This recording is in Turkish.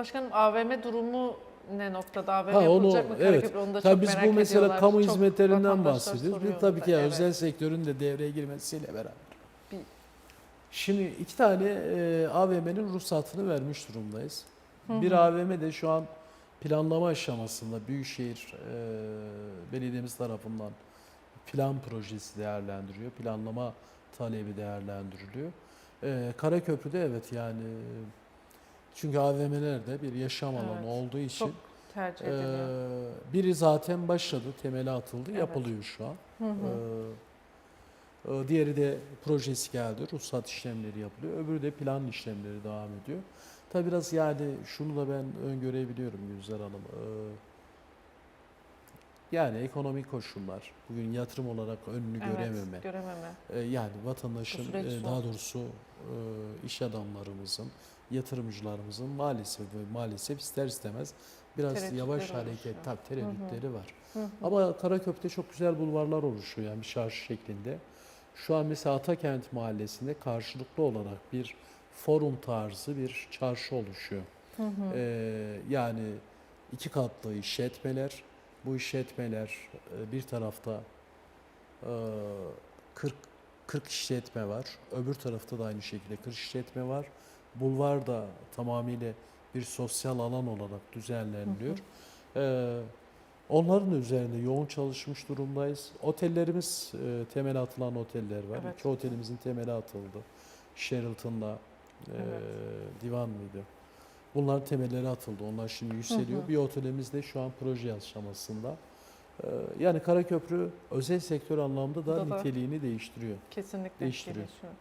Başkanım AVM durumu ne noktada? AVM Ha, onu- yapılacak mı evet. Onu da Tabii biz bu mesela kamu Çok hizmetlerinden bahsediyoruz. Bir tabii ki evet. özel sektörün de devreye girmesiyle beraber. Bir- Şimdi iki tane e, AVM'nin ruhsatını vermiş durumdayız. Bir AVM de şu an planlama aşamasında Büyükşehir e, Belediyemiz tarafından plan projesi değerlendiriyor. Planlama talebi değerlendiriliyor. E, Karaköprü'de evet yani çünkü AVM'lerde bir yaşam alanı Evet, olduğu için Çok tercih ediliyor. ee, biri zaten başladı, temeli atıldı, Evet. yapılıyor şu an. Hı hı. E, diğeri de projesi geldi, ruhsat işlemleri yapılıyor. Öbürü de plan işlemleri devam ediyor. Tabi biraz yani şunu da ben öngörebiliyorum Gülzar Hanım. Ee, yani ekonomik koşullar, bugün yatırım olarak önünü Evet, görememe, görememe. e, Yani vatandaşın, e, daha doğrusu e, iş adamlarımızın, yatırımcılarımızın maalesef ve maalesef ister istemez biraz yavaş hareket, tabii tereddütleri var. Hı hı. Ama Karaköprü'de çok güzel bulvarlar oluşuyor yani bir şarj şeklinde. Şu an mesela Atakent Mahallesi'nde karşılıklı olarak bir forum tarzı bir çarşı oluşuyor. Hı hı. Ee, yani iki katlı işletmeler. Bu işletmeler e, bir tarafta e, 40 40 işletme var. Öbür tarafta da aynı şekilde 40 işletme var. Bulvar da tamamıyla bir sosyal alan olarak düzenleniliyor. Ee, onların üzerinde yoğun çalışmış durumdayız. Otellerimiz, e, temel atılan oteller var. Evet. İki otelimizin temeli atıldı. Sheraton'la e, Evet. Divan mıydı? Bunların temelleri atıldı. Onlar şimdi yükseliyor. hı. Bir otelimiz de şu an proje aşamasında. Ee, yani Karaköprü özel sektör anlamda da Da niteliğini değiştiriyor. Kesinlikle değiştiriyor. gelişiyor.